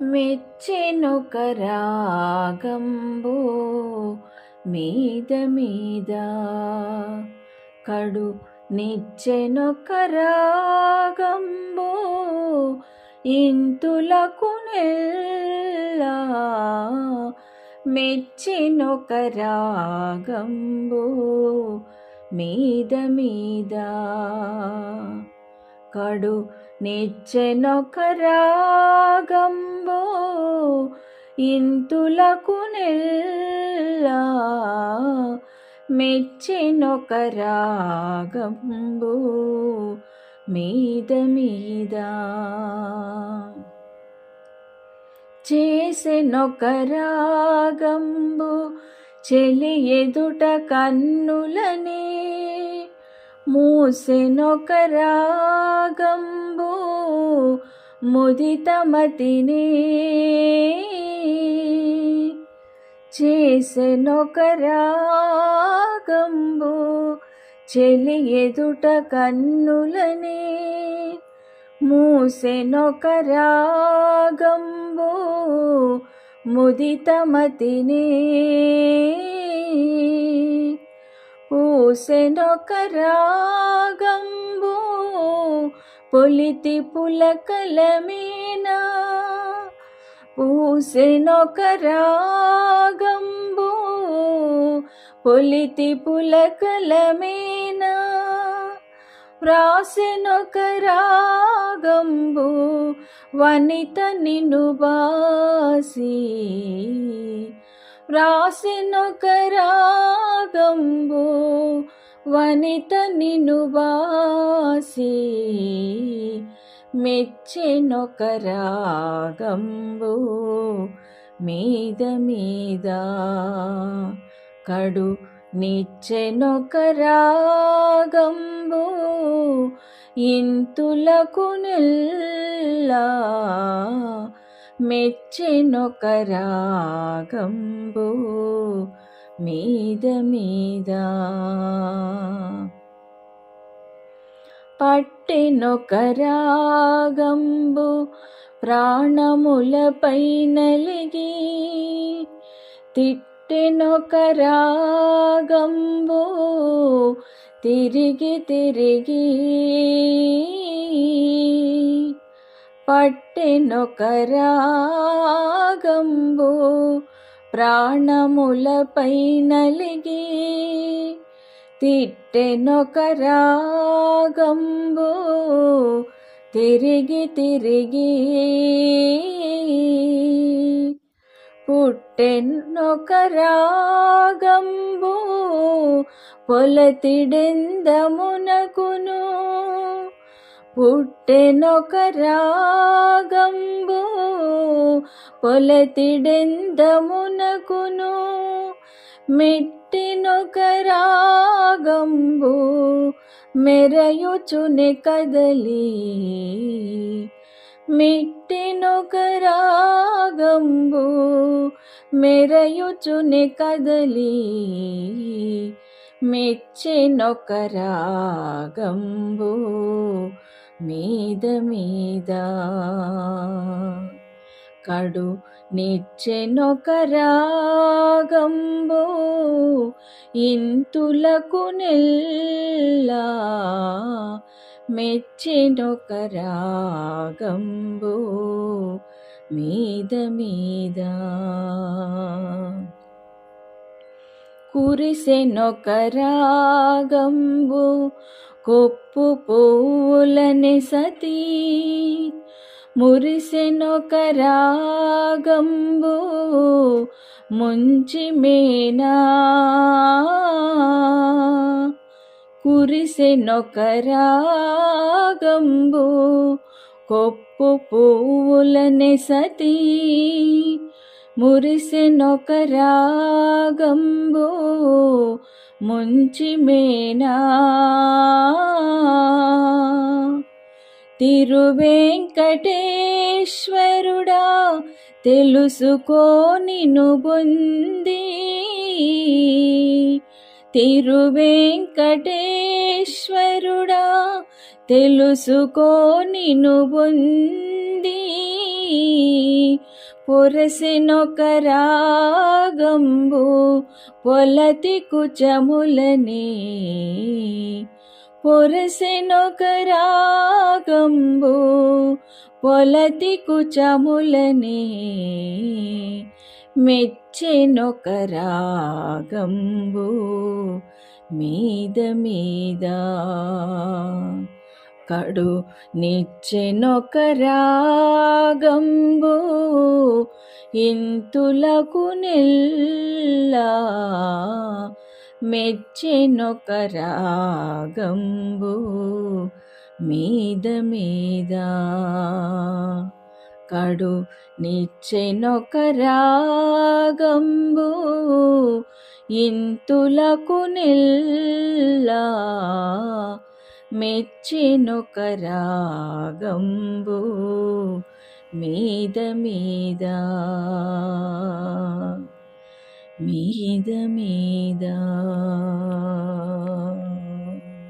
మెచ్చెనొక రాగంబో మీద మీద కడు నిచ్చెనొక రాగంబో ఇంతులకు నెల్లా మెచ్చినొక రాగంబో మీద మీద కడు నిచ్చెనొక రాగంబో ఇంతులకు నెల్లా మెచ్చినొక రాగంబు మీద మీద. చేసినొక రాగంబు చెలి ఎదుట కన్నులనే మూసినొక రాగం ముదితమతిని చేసెనొక రాగంబు చెలి ఎదుట కన్నులనే మూసెనొక రాగంబు ముదితమతినే పూసెనొక రాగంబు పొలితి పులకలమేనా? పూసెనొక రాగంబు పొలితి పులకలమేనా? వ్రాసెనొక రాగంబు వనిత నిను బాసి. వ్రాసెనొక రాగంబు వనిత నిను బాసి. మెచ్చెనొక రాగంబు మీద మీద కడు నిచ్చెనొక రాగంబు ఇంతులకు నెల్లా మెచ్చెనొక రాగంబు మీద మీద పట్టెనొకరాగంబు ప్రాణములపై నలిగి తిట్టెనొకరాగంబు తిరిగి తిరిగి పట్టెనొకరాగంబు ప్రాణములపై నలిగి తిట్టెనొక రాగంబు తిరిగి తిరిగి పుట్టెన్నొక రాగంబు పొలతిడెందమునకును పుట్టెనొక రాగంబు పొలతిడెందమునకును మెట్టినొక రాగంబు మెరయుచుని కదలి. మెట్టినొక రాగంబు మెరయుచుని కదలి. మెచ్చినొక రాగంబు మీద మీద కడు నిచ్చెనొక రాగంబు ఇంతులకు నెల్లా మెచ్చెనొక రాగంబు మీద మీద. కురిసెనొక రాగంబు కొప్పు పూలని సతీ మురిసెనొక రాగంబు ముంచి మేనా కురిసెనొక రాగంబు కొప్పు పువ్వులని సతీ మురిసెనొక రాగంబు ముంచి మేనా తిరువెంకటేశ్వరుడా తెలుసుకో నిన్ను బొంది. తిరువెంకటేశ్వరుడా తెలుసుకో నిన్ను బొంది. పొరసెనొక రాగంబు పొలతి కుచములనే. పొరసినొక రా కంబు పొలతి కుచములని మెచ్చెనొక రాగంబు మీద మీద కడు నిచ్చెనొక రాగంబు ఇంతులకు నిల్లా మెచ్చెనొక రాగంబు మీద మీద కడు నిచ్చెనొక రాగంబు ఇంతులకు నిల్లా మెచ్చెనొక రాగంబు మీద మీద మీద మీద